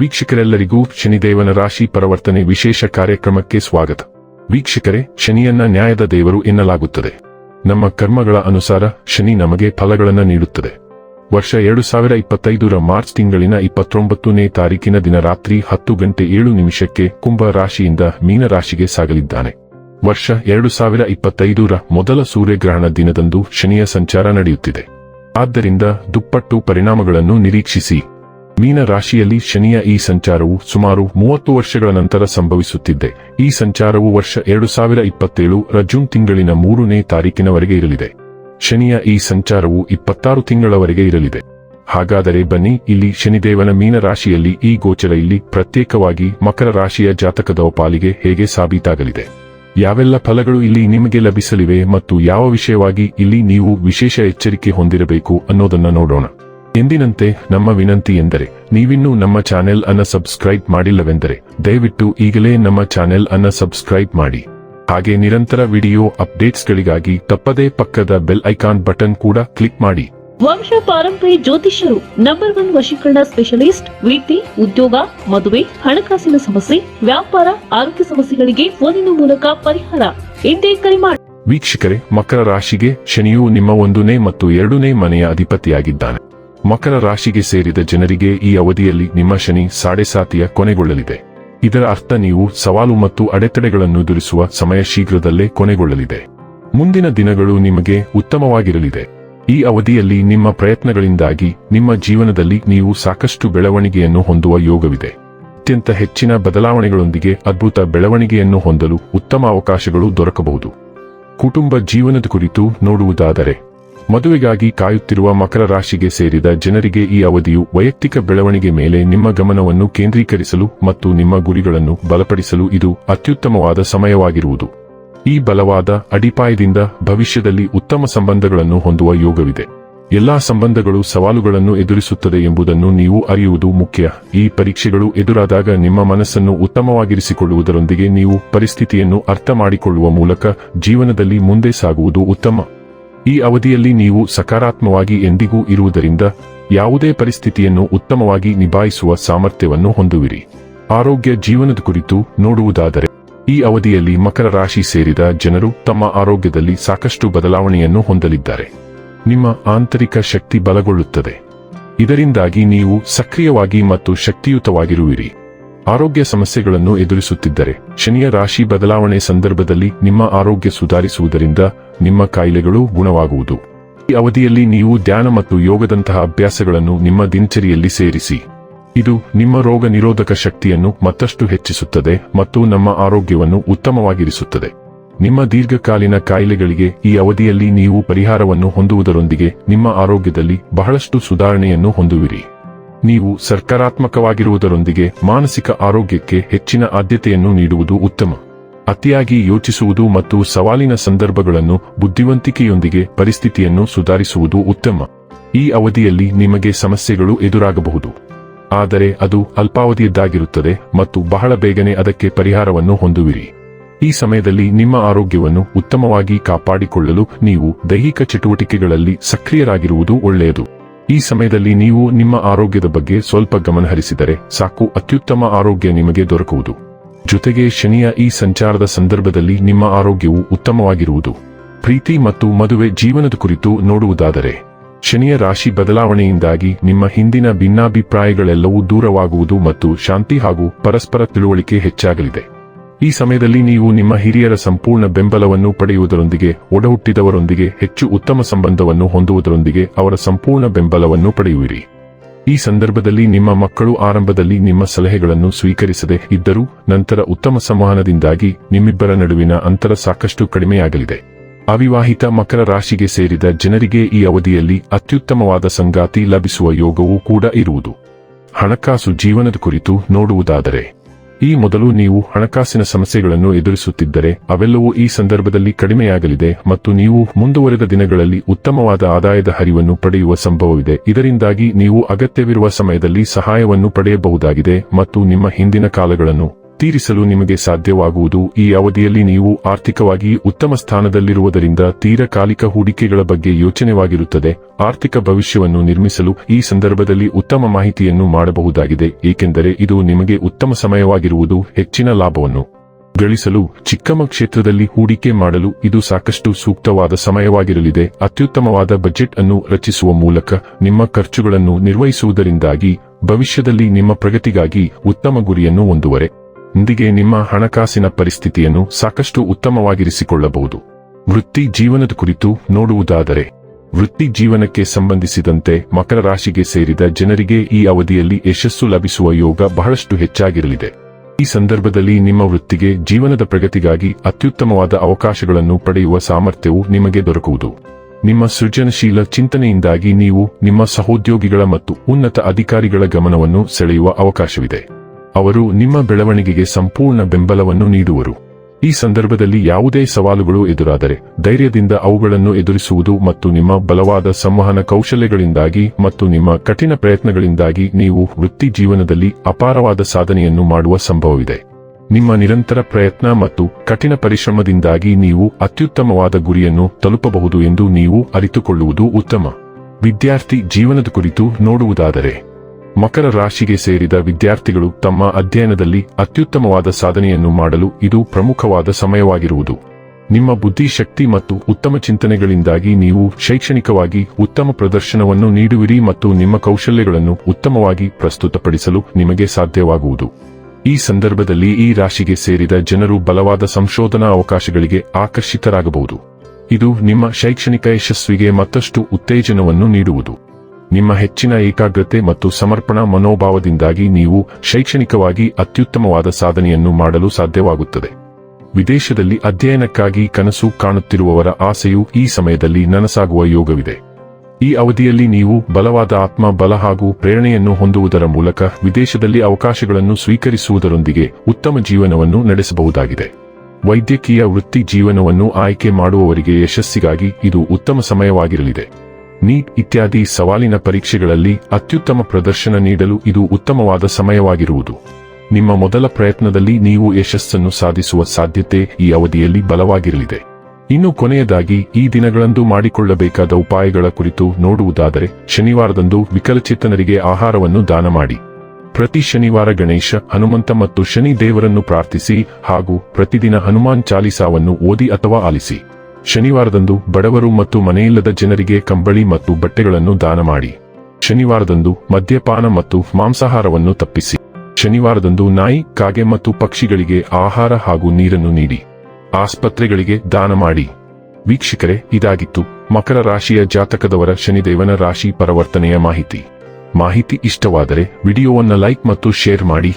ವೀಕ್ಷಕರೆಲ್ಲರಿಗೂ ಶನಿದೇವನ ರಾಶಿ ಪರವರ್ತನೆ ವಿಶೇಷ ಕಾರ್ಯಕ್ರಮಕ್ಕೆ ಸ್ವಾಗತ. ವೀಕ್ಷಕರೇ, ಶನಿಯನ್ನ ನ್ಯಾಯದ ದೇವರು ಎನ್ನಲಾಗುತ್ತದೆ. ನಮ್ಮ ಕರ್ಮಗಳ ಅನುಸಾರ ಶನಿ ನಮಗೆ ಫಲಗಳನ್ನು ನೀಡುತ್ತದೆ. ವರ್ಷ ಎರಡು ಸಾವಿರ ಇಪ್ಪತ್ತೈದರ ಮಾರ್ಚ್ ತಿಂಗಳಿನ ಇಪ್ಪತ್ತೊಂಬತ್ತನೇ ತಾರೀಕಿನ ದಿನ ರಾತ್ರಿ ಹತ್ತು ಗಂಟೆ ಏಳು ನಿಮಿಷಕ್ಕೆ ಕುಂಭ ರಾಶಿಯಿಂದ ಮೀನರಾಶಿಗೆ ಸಾಗಲಿದ್ದಾನೆ. ವರ್ಷ ಎರಡು ಸಾವಿರ ಇಪ್ಪತ್ತೈದರ ಮೊದಲ ಸೂರ್ಯಗ್ರಹಣ ದಿನದಂದು ಶನಿಯ ಸಂಚಾರ ನಡೆಯುತ್ತಿದೆ. ಆದ್ದರಿಂದ ದುಪ್ಪಟ್ಟು ಪರಿಣಾಮಗಳನ್ನು ನಿರೀಕ್ಷಿಸಿ. ಮೀನ ರಾಶಿಯಲ್ಲಿ ಶನಿಯ ಈ ಸಂಚಾರವು ಸುಮಾರು ಮೂವತ್ತು ವರ್ಷಗಳ ನಂತರ ಸಂಭವಿಸುತ್ತಿದೆ. ಈ ಸಂಚಾರವು ವರ್ಷ ಎರಡು ಸಾವಿರ ಇಪ್ಪತ್ತೇಳು ರ ತಿಂಗಳಿನ ಮೂರನೇ ತಾರೀಕಿನವರೆಗೆ ಇರಲಿದೆ. ಶನಿಯ ಈ ಸಂಚಾರವು ಇಪ್ಪತ್ತಾರು ತಿಂಗಳವರೆಗೆ ಇರಲಿದೆ. ಹಾಗಾದರೆ ಬನ್ನಿ, ಇಲ್ಲಿ ಶನಿದೇವನ ಮೀನ ರಾಶಿಯಲ್ಲಿ ಈ ಗೋಚರ ಇಲ್ಲಿ ಪ್ರತ್ಯೇಕವಾಗಿ ಮಕರ ರಾಶಿಯ ಜಾತಕದ ಪಾಲಿಗೆ ಹೇಗೆ ಸಾಬೀತಾಗಲಿದೆ? ಯಾವೆಲ್ಲ ಫಲಗಳು ಇಲ್ಲಿ ನಿಮಗೆ ಲಭಿಸಲಿವೆ ಮತ್ತು ಯಾವ ವಿಷಯವಾಗಿ ಇಲ್ಲಿ ನೀವು ವಿಶೇಷ ಎಚ್ಚರಿಕೆ ಹೊಂದಿರಬೇಕು ಅನ್ನೋದನ್ನ ನೋಡೋಣ. ಎಂದಿನಂತೆ ನಮ್ಮ ವಿನಂತಿ ಎಂದರೆ ನೀವಿನ್ನೂ ನಮ್ಮ ಚಾನೆಲ್ ಅನ್ನ ಸಬ್ಸ್ಕ್ರೈಬ್ ಮಾಡಿಲ್ಲವೆಂದರೆ ದಯವಿಟ್ಟು ಈಗಲೇ ನಮ್ಮ ಚಾನೆಲ್ ಅನ್ನ ಸಬ್ಸ್ಕ್ರೈಬ್ ಮಾಡಿ. ಹಾಗೆ ನಿರಂತರ ವಿಡಿಯೋ ಅಪ್ಡೇಟ್ಸ್ಗಳಿಗಾಗಿ ತಪ್ಪದೇ ಪಕ್ಕದ ಬೆಲ್ ಐಕಾನ್ ಬಟನ್ ಕೂಡ ಕ್ಲಿಕ್ ಮಾಡಿ. ವಂಶ ಪಾರಂಪರ್ಯ ಜ್ಯೋತಿಷ್ಯರು ನಂಬರ್ ಒನ್ ವಶೀಕರಣ ಸ್ಪೆಷಲಿಸ್ಟ್ ವೃತ್ತಿ ಉದ್ಯೋಗ ಮದುವೆ ಹಣಕಾಸಿನ ಸಮಸ್ಯೆ ವ್ಯಾಪಾರ ಆರೋಗ್ಯ ಸಮಸ್ಯೆಗಳಿಗೆ ಫೋನಿನ ಮೂಲಕ ಪರಿಹಾರ. ಇಂದೇ ಕರೆ ಮಾಡಿ ವೀಕ್ಷಕರೇ ಮಕರ ರಾಶಿಗೆ ಶನಿಯು ನಿಮ್ಮ ಒಂದನೇ ಮತ್ತು ಎರಡನೇ ಮನೆಯ ಅಧಿಪತಿಯಾಗಿದ್ದಾನೆ. ಮಕರ ರಾಶಿಗೆ ಸೇರಿದ ಜನರಿಗೆ ಈ ಅವಧಿಯಲ್ಲಿ ನಿಮ್ಮ ಶನಿ ಸಾಡೆಸಾತಿಯ ಕೊನೆಗೊಳ್ಳಲಿದೆ. ಇದರ ಅರ್ಥ ನೀವು ಸವಾಲು ಮತ್ತು ಅಡೆತಡೆಗಳನ್ನು ಎದುರಿಸುವ ಸಮಯ ಶೀಘ್ರದಲ್ಲೇ ಕೊನೆಗೊಳ್ಳಲಿದೆ. ಮುಂದಿನ ದಿನಗಳು ನಿಮಗೆ ಉತ್ತಮವಾಗಿರಲಿದೆ. ಈ ಅವಧಿಯಲ್ಲಿ ನಿಮ್ಮ ಪ್ರಯತ್ನಗಳಿಂದಾಗಿ ನಿಮ್ಮ ಜೀವನದಲ್ಲಿ ನೀವು ಸಾಕಷ್ಟು ಬೆಳವಣಿಗೆಯನ್ನು ಹೊಂದುವ ಯೋಗವಿದೆ. ಅತ್ಯಂತ ಹೆಚ್ಚಿನ ಬದಲಾವಣೆಗಳೊಂದಿಗೆ ಅದ್ಭುತ ಬೆಳವಣಿಗೆಯನ್ನು ಹೊಂದಲು ಉತ್ತಮ ಅವಕಾಶಗಳು ದೊರಕಬಹುದು. ಕುಟುಂಬ ಜೀವನದ ಕುರಿತು ನೋಡುವುದಾದರೆ ಮದುವೆಗಾಗಿ ಕಾಯುತ್ತಿರುವ ಮಕರ ರಾಶಿಗೆ ಸೇರಿದ ಜನರಿಗೆ ಈ ಅವಧಿಯು ವೈಯಕ್ತಿಕ ಬೆಳವಣಿಗೆ ಮೇಲೆ ನಿಮ್ಮ ಗಮನವನ್ನು ಕೇಂದ್ರೀಕರಿಸಲು ಮತ್ತು ನಿಮ್ಮ ಗುರಿಗಳನ್ನು ಬಲಪಡಿಸಲು ಇದು ಅತ್ಯುತ್ತಮವಾದ ಸಮಯವಾಗಿರುವುದು. ಈ ಬಲವಾದ ಅಡಿಪಾಯದಿಂದ ಭವಿಷ್ಯದಲ್ಲಿ ಉತ್ತಮ ಸಂಬಂಧಗಳನ್ನು ಹೊಂದುವ ಯೋಗವಿದೆ. ಎಲ್ಲಾ ಸಂಬಂಧಗಳು ಸವಾಲುಗಳನ್ನು ಎದುರಿಸುತ್ತದೆ ಎಂಬುದನ್ನು ನೀವು ಅರಿಯುವುದು ಮುಖ್ಯ. ಈ ಪರೀಕ್ಷೆಗಳು ಎದುರಾದಾಗ ನಿಮ್ಮ ಮನಸ್ಸನ್ನು ಉತ್ತಮವಾಗಿರಿಸಿಕೊಳ್ಳುವುದರೊಂದಿಗೆ ನೀವು ಪರಿಸ್ಥಿತಿಯನ್ನು ಅರ್ಥ ಮಾಡಿಕೊಳ್ಳುವ ಮೂಲಕ ಜೀವನದಲ್ಲಿ ಮುಂದೆ ಸಾಗುವುದು ಉತ್ತಮ. ಈ ಅವಧಿಯಲ್ಲಿ ನೀವು ಸಕಾರಾತ್ಮವಾಗಿ ಎಂದಿಗೂ ಇರುವುದರಿಂದ ಯಾವುದೇ ಪರಿಸ್ಥಿತಿಯನ್ನು ಉತ್ತಮವಾಗಿ ನಿಭಾಯಿಸುವ ಸಾಮರ್ಥ್ಯವನ್ನು ಹೊಂದುವಿರಿ. ಆರೋಗ್ಯ ಜೀವನದ ಕುರಿತು ನೋಡುವುದಾದರೆ, ಈ ಅವಧಿಯಲ್ಲಿ ಮಕರ ರಾಶಿ ಸೇರಿದ ಜನರು ತಮ್ಮ ಆರೋಗ್ಯದಲ್ಲಿ ಸಾಕಷ್ಟು ಬದಲಾವಣೆಯನ್ನು ಹೊಂದಲಿದ್ದಾರೆ. ನಿಮ್ಮ ಆಂತರಿಕ ಶಕ್ತಿ ಬಲಗೊಳ್ಳುತ್ತದೆ. ಇದರಿಂದಾಗಿ ನೀವು ಸಕ್ರಿಯವಾಗಿ ಮತ್ತು ಶಕ್ತಿಯುತವಾಗಿರುವಿರಿ. ಆರೋಗ್ಯ ಸಮಸ್ಯೆಗಳನ್ನು ಎದುರಿಸುತ್ತಿದ್ದರೆ, ಶನಿಯ ರಾಶಿ ಬದಲಾವಣೆ ಸಂದರ್ಭದಲ್ಲಿ ನಿಮ್ಮ ಆರೋಗ್ಯ ಸುಧಾರಿಸುವುದರಿಂದ ನಿಮ್ಮ ಕಾಯಿಲೆಗಳು ಗುಣವಾಗುವುದು. ಈ ಅವಧಿಯಲ್ಲಿ ನೀವು ಧ್ಯಾನ ಮತ್ತು ಯೋಗದಂತಹ ಅಭ್ಯಾಸಗಳನ್ನು ನಿಮ್ಮ ದಿನಚರಿಯಲ್ಲಿ ಸೇರಿಸಿ. ಇದು ನಿಮ್ಮ ರೋಗ ನಿರೋಧಕ ಶಕ್ತಿಯನ್ನು ಮತ್ತಷ್ಟು ಹೆಚ್ಚಿಸುತ್ತದೆ ಮತ್ತು ನಮ್ಮ ಆರೋಗ್ಯವನ್ನು ಉತ್ತಮವಾಗಿರಿಸುತ್ತದೆ. ನಿಮ್ಮ ದೀರ್ಘಕಾಲೀನ ಕಾಯಿಲೆಗಳಿಗೆ ಈ ಅವಧಿಯಲ್ಲಿ ನೀವು ಪರಿಹಾರವನ್ನು ಹೊಂದುವುದರೊಂದಿಗೆ ನಿಮ್ಮ ಆರೋಗ್ಯದಲ್ಲಿ ಬಹಳಷ್ಟು ಸುಧಾರಣೆಯನ್ನು ಹೊಂದುವಿರಿ. ನೀವು ಸರ್ಕಾರಾತ್ಮಕವಾಗಿರುವುದರೊಂದಿಗೆ ಮಾನಸಿಕ ಆರೋಗ್ಯಕ್ಕೆ ಹೆಚ್ಚಿನ ಆದ್ಯತೆಯನ್ನು ನೀಡುವುದು ಉತ್ತಮ. ಅತಿಯಾಗಿ ಯೋಚಿಸುವುದು ಮತ್ತು ಸವಾಲಿನ ಸಂದರ್ಭಗಳನ್ನು ಬುದ್ಧಿವಂತಿಕೆಯೊಂದಿಗೆ ಪರಿಸ್ಥಿತಿಯನ್ನು ಸುಧಾರಿಸುವುದು ಉತ್ತಮ. ಈ ಅವಧಿಯಲ್ಲಿ ನಿಮಗೆ ಸಮಸ್ಯೆಗಳು ಎದುರಾಗಬಹುದು. ಆದರೆ ಅದು ಅಲ್ಪಾವಧಿಯದ್ದಾಗಿರುತ್ತದೆ ಮತ್ತು ಬಹಳ ಬೇಗನೆ ಅದಕ್ಕೆ ಪರಿಹಾರವನ್ನು ಹೊಂದುವಿರಿ. ಈ ಸಮಯದಲ್ಲಿ ನಿಮ್ಮ ಆರೋಗ್ಯವನ್ನು ಉತ್ತಮವಾಗಿ ಕಾಪಾಡಿಕೊಳ್ಳಲು ನೀವು ದೈಹಿಕ ಚಟುವಟಿಕೆಗಳಲ್ಲಿ ಸಕ್ರಿಯರಾಗಿರುವುದು ಒಳ್ಳೆಯದು. ಈ ಸಮಯದಲ್ಲಿ ನೀವು ನಿಮ್ಮ ಆರೋಗ್ಯದ ಬಗ್ಗೆ ಸ್ವಲ್ಪ ಗಮನಹರಿಸಿದರೆ ಸಾಕು ಅತ್ಯುತ್ತಮ ಆರೋಗ್ಯ ನಿಮಗೆ ದೊರಕುವುದು. ಜೊತೆಗೆ ಶನಿಯ ಈ ಸಂಚಾರದ ಸಂದರ್ಭದಲ್ಲಿ ನಿಮ್ಮ ಆರೋಗ್ಯವು ಉತ್ತಮವಾಗಿರುವುದು. ಪ್ರೀತಿ ಮತ್ತು ಮದುವೆ ಜೀವನದ ಕುರಿತು ನೋಡುವುದಾದರೆ, ಶನಿಯ ರಾಶಿ ಬದಲಾವಣೆಯಿಂದಾಗಿ ನಿಮ್ಮ ಹಿಂದಿನ ಭಿನ್ನಾಭಿಪ್ರಾಯಗಳೆಲ್ಲವೂ ದೂರವಾಗುವುದು ಮತ್ತು ಶಾಂತಿ ಹಾಗೂ ಪರಸ್ಪರ ತಿಳುವಳಿಕೆ ಹೆಚ್ಚಾಗಲಿದೆ. ಈ ಸಮಯದಲ್ಲಿ ನೀವು ನಿಮ್ಮ ಹಿರಿಯರ ಸಂಪೂರ್ಣ ಬೆಂಬಲವನ್ನು ಪಡೆಯುವುದರೊಂದಿಗೆ, ಒಡಹುಟ್ಟಿದವರೊಂದಿಗೆ ಹೆಚ್ಚು ಉತ್ತಮ ಸಂಬಂಧವನ್ನು ಹೊಂದುವುದರೊಂದಿಗೆ ಅವರ ಸಂಪೂರ್ಣ ಬೆಂಬಲವನ್ನು ಪಡೆಯುವಿರಿ. ಈ ಸಂದರ್ಭದಲ್ಲಿ ನಿಮ್ಮ ಮಕ್ಕಳು ಆರಂಭದಲ್ಲಿ ನಿಮ್ಮ ಸಲಹೆಗಳನ್ನು ಸ್ವೀಕರಿಸದೆ ಇದ್ದರೂ ನಂತರ ಉತ್ತಮ ಸಂವಹನದಿಂದಾಗಿ ನಿಮ್ಮಿಬ್ಬರ ನಡುವಿನ ಅಂತರ ಸಾಕಷ್ಟು ಕಡಿಮೆಯಾಗಲಿದೆ. ಅವಿವಾಹಿತ ಮಕರ ರಾಶಿಗೆ ಸೇರಿದ ಜನರಿಗೆ ಈ ಅವಧಿಯಲ್ಲಿ ಅತ್ಯುತ್ತಮವಾದ ಸಂಗಾತಿ ಲಭಿಸುವ ಯೋಗವೂ ಕೂಡ ಇರುವುದು. ಹಣಕಾಸು ಜೀವನದ ಕುರಿತು ನೋಡುವುದಾದರೆ ಈ ಮೊದಲು ನೀವು ಹಣಕಾಸಿನ ಸಮಸ್ಯೆಗಳನ್ನು ಎದುರಿಸುತ್ತಿದ್ದರೆ ಅವೆಲ್ಲವೂ ಈ ಸಂದರ್ಭದಲ್ಲಿ ಕಡಿಮೆಯಾಗಲಿದೆ ಮತ್ತು ನೀವು ಮುಂದುವರೆದ ದಿನಗಳಲ್ಲಿ ಉತ್ತಮವಾದ ಆದಾಯದ ಹರಿವನ್ನು ಪಡೆಯುವ ಸಂಭವವಿದೆ. ಇದರಿಂದಾಗಿ ನೀವು ಅಗತ್ಯವಿರುವ ಸಮಯದಲ್ಲಿ ಸಹಾಯವನ್ನು ಪಡೆಯಬಹುದಾಗಿದೆ ಮತ್ತು ನಿಮ್ಮ ಹಿಂದಿನ ಕಾಲಗಳನ್ನು ತೀರಿಸಲು ನಿಮಗೆ ಸಾಧ್ಯವಾಗುವುದು ಈ ಅವಧಿಯಲ್ಲಿ ನೀವು ಆರ್ಥಿಕವಾಗಿ ಉತ್ತಮ ಸ್ಥಾನದಲ್ಲಿರುವುದರಿಂದ ತೀರಕಾಲಿಕ ಹೂಡಿಕೆಗಳ ಬಗ್ಗೆ ಯೋಚನೆವಾಗಿರುತ್ತದೆ. ಆರ್ಥಿಕ ಭವಿಷ್ಯವನ್ನು ನಿರ್ಮಿಸಲು ಈ ಸಂದರ್ಭದಲ್ಲಿ ಉತ್ತಮ ಮಾಹಿತಿಯನ್ನು ಮಾಡಬಹುದಾಗಿದೆ, ಏಕೆಂದರೆ ಇದು ನಿಮಗೆ ಉತ್ತಮ ಸಮಯವಾಗಿರುವುದು ಹೆಚ್ಚಿನ ಲಾಭವನ್ನು ಗಳಿಸಲು, ಚಿಕ್ಕಮ ಕ್ಷೇತ್ರದಲ್ಲಿ ಹೂಡಿಕೆ ಮಾಡಲು ಇದು ಸಾಕಷ್ಟು ಸೂಕ್ತವಾದ ಸಮಯವಾಗಿರಲಿದೆ. ಅತ್ಯುತ್ತಮವಾದ ಬಜೆಟ್ ಅನ್ನು ರಚಿಸುವ ಮೂಲಕ ನಿಮ್ಮ ಖರ್ಚುಗಳನ್ನು ನಿರ್ವಹಿಸುವುದರಿಂದಾಗಿ ಭವಿಷ್ಯದಲ್ಲಿ ನಿಮ್ಮ ಪ್ರಗತಿಗಾಗಿ ಉತ್ತಮ ಗುರಿಯನ್ನು ಹೊಂದುವರೆ. ಇಂದಿಗೆ ನಿಮ್ಮ ಹಣಕಾಸಿನ ಪರಿಸ್ಥಿತಿಯನ್ನು ಸಾಕಷ್ಟು ಉತ್ತಮವಾಗಿರಿಸಿಕೊಳ್ಳಬಹುದು. ವೃತ್ತಿ ಜೀವನದ ಕುರಿತು ನೋಡುವುದಾದರೆ, ವೃತ್ತಿ ಜೀವನಕ್ಕೆ ಸಂಬಂಧಿಸಿದಂತೆ ಮಕರ ರಾಶಿಗೆ ಸೇರಿದ ಜನರಿಗೆ ಈ ಅವಧಿಯಲ್ಲಿ ಯಶಸ್ಸು ಲಭಿಸುವ ಯೋಗ ಬಹಳಷ್ಟು ಹೆಚ್ಚಾಗಿರಲಿದೆ. ಈ ಸಂದರ್ಭದಲ್ಲಿ ನಿಮ್ಮ ವೃತ್ತಿಗೆ ಜೀವನದ ಪ್ರಗತಿಗಾಗಿ ಅತ್ಯುತ್ತಮವಾದ ಅವಕಾಶಗಳನ್ನು ಪಡೆಯುವ ಸಾಮರ್ಥ್ಯವು ನಿಮಗೆ ದೊರಕುವುದು. ನಿಮ್ಮ ಸೃಜನಶೀಲ ಚಿಂತನೆಯಿಂದಾಗಿ ನೀವು ನಿಮ್ಮ ಸಹೋದ್ಯೋಗಿಗಳ ಮತ್ತು ಉನ್ನತ ಅಧಿಕಾರಿಗಳ ಗಮನವನ್ನು ಸೆಳೆಯುವ ಅವಕಾಶವಿದೆ. ಅವರು ನಿಮ್ಮ ಬೆಳವಣಿಗೆಗೆ ಸಂಪೂರ್ಣ ಬೆಂಬಲವನ್ನು ನೀಡುವರು. ಈ ಸಂದರ್ಭದಲ್ಲಿ ಯಾವುದೇ ಸವಾಲುಗಳು ಎದುರಾದರೆ ಧೈರ್ಯದಿಂದ ಅವುಗಳನ್ನು ಎದುರಿಸುವುದು ಮತ್ತು ನಿಮ್ಮ ಬಲವಾದ ಸಂವಹನ ಕೌಶಲ್ಯಗಳಿಂದಾಗಿ ಮತ್ತು ನಿಮ್ಮ ಕಠಿಣ ಪ್ರಯತ್ನಗಳಿಂದಾಗಿ ನೀವು ವೃತ್ತಿ ಜೀವನದಲ್ಲಿ ಅಪಾರವಾದ ಸಾಧನೆಯನ್ನು ಮಾಡುವ ಸಂಭವವಿದೆ. ನಿಮ್ಮ ನಿರಂತರ ಪ್ರಯತ್ನ ಮತ್ತು ಕಠಿಣ ಪರಿಶ್ರಮದಿಂದಾಗಿ ನೀವು ಅತ್ಯುತ್ತಮವಾದ ಗುರಿಯನ್ನು ತಲುಪಬಹುದು ಎಂದು ನೀವು ಅರಿತುಕೊಳ್ಳುವುದು ಉತ್ತಮ. ವಿದ್ಯಾರ್ಥಿ ಜೀವನದ ಕುರಿತು ನೋಡುವುದಾದರೆ ಮಕರ ರಾಶಿಗೆ ಸೇರಿದ ವಿದ್ಯಾರ್ಥಿಗಳು ತಮ್ಮ ಅಧ್ಯಯನದಲ್ಲಿ ಅತ್ಯುತ್ತಮವಾದ ಸಾಧನೆಯನ್ನು ಮಾಡಲು ಇದು ಪ್ರಮುಖವಾದ ಸಮಯವಾಗಿರುವುದು. ನಿಮ್ಮ ಬುದ್ಧಿಶಕ್ತಿ ಮತ್ತು ಉತ್ತಮ ಚಿಂತನೆಗಳಿಂದಾಗಿ ನೀವು ಶೈಕ್ಷಣಿಕವಾಗಿ ಉತ್ತಮ ಪ್ರದರ್ಶನವನ್ನು ನೀಡುವಿರಿ ಮತ್ತು ನಿಮ್ಮ ಕೌಶಲ್ಯಗಳನ್ನು ಉತ್ತಮವಾಗಿ ಪ್ರಸ್ತುತಪಡಿಸಲು ನಿಮಗೆ ಸಾಧ್ಯವಾಗುವುದು. ಈ ಸಂದರ್ಭದಲ್ಲಿ ಈ ರಾಶಿಗೆ ಸೇರಿದ ಜನರು ಬಲವಾದ ಸಂಶೋಧನಾ ಅವಕಾಶಗಳಿಗೆ ಆಕರ್ಷಿತರಾಗಬಹುದು. ಇದು ನಿಮ್ಮ ಶೈಕ್ಷಣಿಕ ಯಶಸ್ವಿಗೆ ಮತ್ತಷ್ಟು ಉತ್ತೇಜನವನ್ನು ನೀಡುವುದು. ನಿಮ್ಮ ಹೆಚ್ಚಿನ ಏಕಾಗ್ರತೆ ಮತ್ತು ಸಮರ್ಪಣಾ ಮನೋಭಾವದಿಂದಾಗಿ ನೀವು ಶೈಕ್ಷಣಿಕವಾಗಿ ಅತ್ಯುತ್ತಮವಾದ ಸಾಧನೆಯನ್ನು ಮಾಡಲು ಸಾಧ್ಯವಾಗುತ್ತದೆ. ವಿದೇಶದಲ್ಲಿ ಅಧ್ಯಯನಕ್ಕಾಗಿ ಕನಸು ಕಾಣುತ್ತಿರುವವರ ಆಸೆಯು ಈ ಸಮಯದಲ್ಲಿ ನನಸಾಗುವ ಯೋಗವಿದೆ. ಈ ಅವಧಿಯಲ್ಲಿ ನೀವು ಬಲವಾದ ಆತ್ಮ ಬಲ ಹಾಗೂ ಪ್ರೇರಣೆಯನ್ನು ಹೊಂದುವುದರ ಮೂಲಕ ವಿದೇಶದಲ್ಲಿ ಅವಕಾಶಗಳನ್ನು ಸ್ವೀಕರಿಸುವುದರೊಂದಿಗೆ ಉತ್ತಮ ಜೀವನವನ್ನು ನಡೆಸಬಹುದಾಗಿದೆ. ವೈದ್ಯಕೀಯ ವೃತ್ತಿ ಜೀವನವನ್ನು ಆಯ್ಕೆ ಮಾಡುವವರಿಗೆ ಯಶಸ್ಸಿಗಾಗಿ ಇದು ಉತ್ತಮ ಸಮಯವಾಗಿರಲಿದೆ. ನೀಟ್ ಇತ್ಯಾದಿ ಸವಾಲಿನ ಪರೀಕ್ಷೆಗಳಲ್ಲಿ ಅತ್ಯುತ್ತಮ ಪ್ರದರ್ಶನ ನೀಡಲು ಇದು ಉತ್ತಮವಾದ ಸಮಯವಾಗಿರುವುದು. ನಿಮ್ಮ ಮೊದಲ ಪ್ರಯತ್ನದಲ್ಲಿ ನೀವು ಯಶಸ್ಸನ್ನು ಸಾಧಿಸುವ ಸಾಧ್ಯತೆ ಈ ಅವಧಿಯಲ್ಲಿ ಬಲವಾಗಿರಲಿದೆ. ಇನ್ನು ಕೊನೆಯದಾಗಿ, ಈ ದಿನಗಳಂದು ಮಾಡಿಕೊಳ್ಳಬೇಕಾದ ಉಪಾಯಗಳ ಕುರಿತು ನೋಡುವುದಾದರೆ, ಶನಿವಾರದಂದು ವಿಕಲಚೇತನರಿಗೆ ಆಹಾರವನ್ನು ದಾನ ಮಾಡಿ. ಪ್ರತಿ ಶನಿವಾರ ಗಣೇಶ, ಹನುಮಂತ ಮತ್ತು ಶನಿ ದೇವರನ್ನು ಪ್ರಾರ್ಥಿಸಿ ಹಾಗೂ ಪ್ರತಿದಿನ ಹನುಮಾನ್ ಚಾಲಿಸಾವನ್ನು ಓದಿ ಅಥವಾ ಆಲಿಸಿ. ಶನಿವಾರದಂದು ಬಡವರು ಮತ್ತು ಮನೆಯಿಲ್ಲದ ಜನರಿಗೆ ಕಂಬಳಿ ಮತ್ತು ಬಟ್ಟೆಗಳನ್ನು ದಾನ ಮಾಡಿ. ಶನಿವಾರದಂದು ಮದ್ಯಪಾನ ಮತ್ತು ಮಾಂಸಾಹಾರವನ್ನು ತಪ್ಪಿಸಿ. ಶನಿವಾರದಂದು ನಾಯಿ, ಕಾಗೆ ಮತ್ತು ಪಕ್ಷಿಗಳಿಗೆ ಆಹಾರ ಹಾಗೂ ನೀರನ್ನು ನೀಡಿ. ಆಸ್ಪತ್ರೆಗಳಿಗೆ ದಾನ ಮಾಡಿ. ವೀಕ್ಷಕರೇ, ಇದಾಗಿತ್ತು ಮಕರ ರಾಶಿಯ ಜಾತಕದವರ ಶನಿದೇವನ ರಾಶಿ ಪರಿವರ್ತನೆಯ ಮಾಹಿತಿ. ಮಾಹಿತಿ ಇಷ್ಟವಾದರೆ ವಿಡಿಯೋವನ್ನು ಲೈಕ್ ಮತ್ತು ಶೇರ್ ಮಾಡಿ.